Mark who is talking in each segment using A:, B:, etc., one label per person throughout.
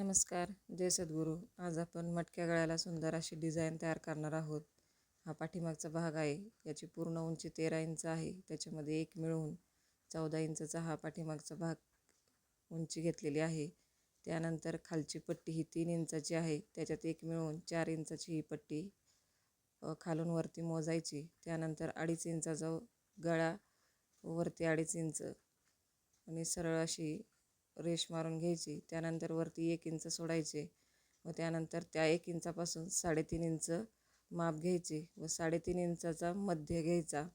A: नमस्कार जय सद्गुरू. आज आपण मटक्या गळ्याला सुंदर अशी डिझाईन तयार करणार आहोत. हा पाठीमागचा भाग आहे. याची पूर्ण उंची तेरा इंच आहे. त्याच्यामध्ये एक मिळवून चौदा इंचचा हा पाठीमागचा भाग उंची घेतलेली आहे. त्यानंतर खालची पट्टी ही तीन इंचाची आहे. त्याच्यात एक मिळवून चार इंचाची ही पट्टी खालून वरती मोजायची. त्यानंतर अडीच इंचाचा गळा वरती अडीच इंच आणि सरळ अशी रेश मारून घ्यायची. त्यानंतर वरती एक इंच सोडायचे. व त्यानंतर त्या एक इंचापासून साडेतीन इंच माप घ्यायचे व साडेतीन इंचाचा मध्य घ्यायचा.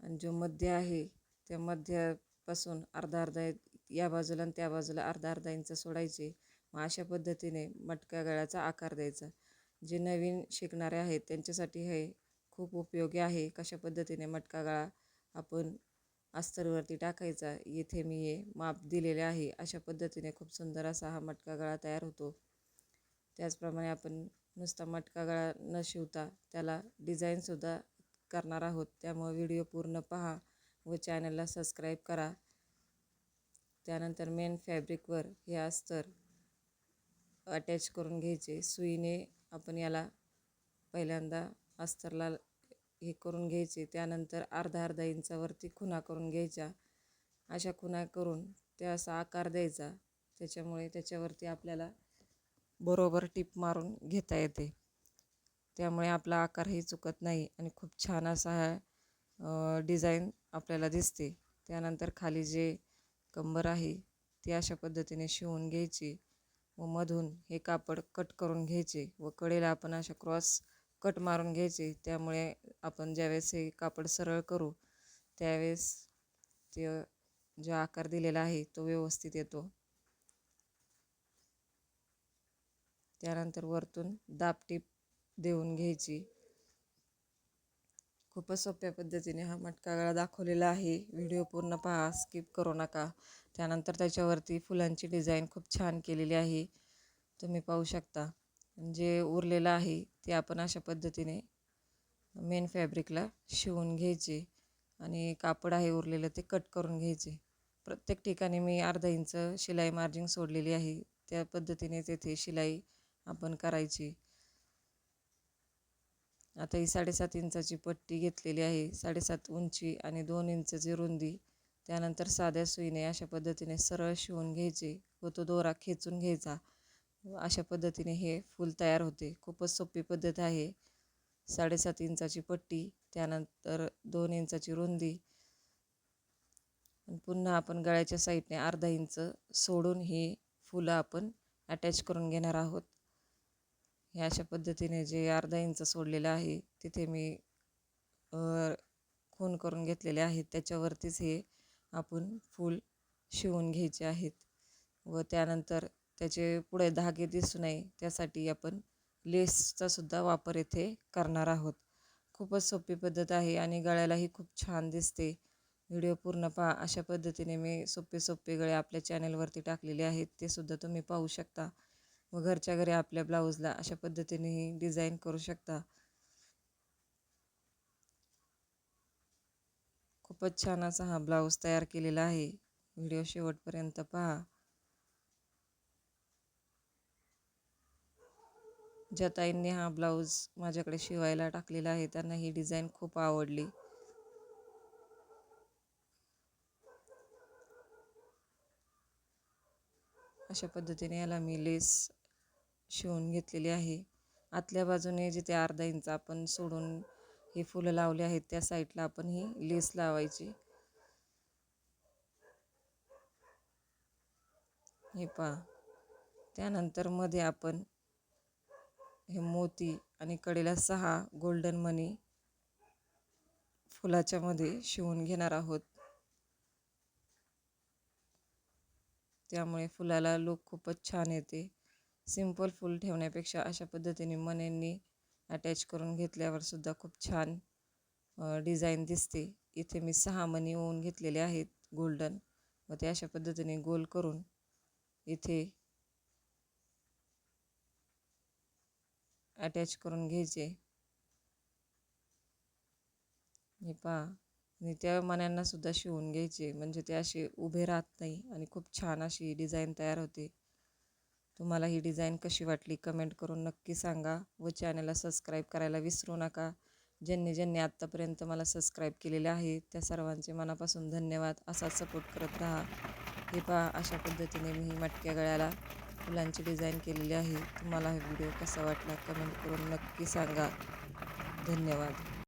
A: आणि जो मध्य आहे त्या मध्यापासून अर्धा अर्धा या बाजूला आणि त्या बाजूला अर्धा अर्धा इंच सोडायचे. मग अशा पद्धतीने मटक्या गळ्याचा आकार द्यायचा. जे नवीन शिकणारे आहेत त्यांच्यासाठी हे खूप उपयोगी आहे. कशा पद्धतीने मटका गळा आपण अस्तरवरती टाकायचा. येथे मी हे माप दिलेले आहे. अशा पद्धतीने खूप सुंदर असा हा मटका गळा तयार होतो. त्याचप्रमाणे आपण नुसता मटका गळा न शिवता त्याला डिझाईनसुद्धा करणार आहोत. त्यामुळे व्हिडिओ पूर्ण पहा व चॅनलला सबस्क्राईब करा. त्यानंतर मेन फॅब्रिकवर हे अस्तर अटॅच करून घ्यायचे. सुईने आपण याला पहिल्यांदा अस्तरला हे करून घ्यायचे. त्यानंतर अर्धा अर्धा इंचावरती खुणा करून घ्यायच्या अशा खुणा करून त्या असा आकार द्यायचा. त्याच्यामुळे त्याच्यावरती आपल्याला बरोबर टीप मारून घेता येते. त्यामुळे आपला आकारही चुकत नाही आणि खूप छान असा हा डिझाईन आपल्याला दिसते. त्यानंतर खाली जे कंबर आहे ती अशा पद्धतीने शिवून घ्यायची व मधून हे कापड कट करून घ्यायचे व कडेला आपण अशा क्रॉस कट मारून घ्यायची. त्यामुळे आपण ज्यावेळेस हे कापड सरळ करू त्यावेळेस ते जो आकार दिलेला आहे तो व्यवस्थित येतो. त्यानंतर वरतून दापटीप देऊन घ्यायची. खूपच सोप्या पद्धतीने हा मटका गळा दाखवलेला आहे. व्हिडिओ पूर्ण पहा स्किप करू नका. त्यानंतर त्याच्यावरती फुलांची डिझाईन खूप छान केलेली आहे. तुम्ही पाहू शकता. जे उरलेलं आहे ते आपण अशा पद्धतीने मेन फॅब्रिकला शिवून घ्यायचे आणि कापड आहे उरलेलं ते कट करून घ्यायचे. प्रत्येक ठिकाणी मी अर्धा इंच शिलाई मार्जिन सोडलेली आहे. त्या पद्धतीने तेथे शिलाई आपण करायची. आता ही साडेसात इंचाची पट्टी घेतलेली आहे. साडेसात उंची आणि दोन इंचची रुंदी. त्यानंतर साध्या सुईने अशा पद्धतीने सरळ शिवून घ्यायचे व तो दोरा खेचून घ्यायचा. अशा पद्धतीने हे फूल तयार होते. खूपच सोपी पद्धत आहे. साडेसात इंचाची पट्टी त्यानंतर दोन इंचाची रुंदी. पुन्हा आपण गळ्याच्या साईडने अर्धा इंच सोडून ही फुलं आपण अटॅच करून घेणार आहोत. हे अशा पद्धतीने जे अर्धा इंच सोडलेलं आहे तिथे मी खून करून घेतलेले आहेत. त्याच्यावरतीच हे आपण फूल शिवून घ्यायचे आहेत. व त्यानंतर त्याचे पुढे धागे दिसू नये त्यासाठी आपण लेसचा सुद्धा वापर येथे करणार आहोत. खूपच सोपी पद्धत आहे आणि गळ्यालाही खूप छान दिसते. व्हिडिओ पूर्ण पहा. अशा पद्धतीने मी सोपे सोपे गळे आपल्या चॅनलवरती टाकलेले आहेत. ते सुद्धा तुम्ही पाहू शकता. व घरच्या घरी आपल्या ब्लाऊजला अशा पद्धतीनेही डिझाईन करू शकता. खूपच छान असा हा ब्लाऊज तयार केलेला आहे. व्हिडिओ शेवटपर्यंत पहा. ज्या ताईंनी हा ब्लाऊज माझ्याकडे शिवायला टाकलेला आहे त्यांना ही डिझाईन खूप आवडली. अशा पद्धतीने याला मी लेस शिवून घेतलेली आहे. आतल्या बाजूने जिथे अर्धा इंच आपण सोडून हे फुलं लावले आहेत त्या साईडला आपण ही लेस लावायची. हे पहा. त्यानंतरमध्ये आपण हे मोती आणि कडेला सहा गोल्डन मनी फुलाच्या मध्ये शिवून घेणार आहोत. त्यामुळे फुलाला लुक खूपच छान येते. सिंपल फूल ठेवण्यापेक्षा अशा पद्धतीने मण्यांनी अटॅच करून घेतल्यावर सुद्धा खूप छान डिझाईन दिसते. इथे मी सहा मणी ओवून घेतलेले आहेत गोल्डन व ते अशा पद्धतीने गोल करून इथे अटॅच करून घ्यायचे. हे पहा. आणि त्या मण्यांना सुद्धा शिवून घ्यायचे. म्हणजे ते असे उभे राहत नाही आणि खूप छान अशी डिझाईन तयार होते. तुम्हाला ही डिझाईन कशी वाटली कमेंट करून नक्की सांगा व चॅनलला सबस्क्राईब करायला विसरू नका. ज्यांनी ज्यांनी आत्तापर्यंत मला सबस्क्राईब केलेले आहे त्या सर्वांचे मनापासून धन्यवाद. असा सपोर्ट करत राहा. हे पहा अशा पद्धतीने मी मटक्या गळ्याला फुलांची डिझाईन केलेली आहे. तुम्हाला हा व्हिडिओ कसा वाटला कमेंट करून नक्की सांगा. धन्यवाद.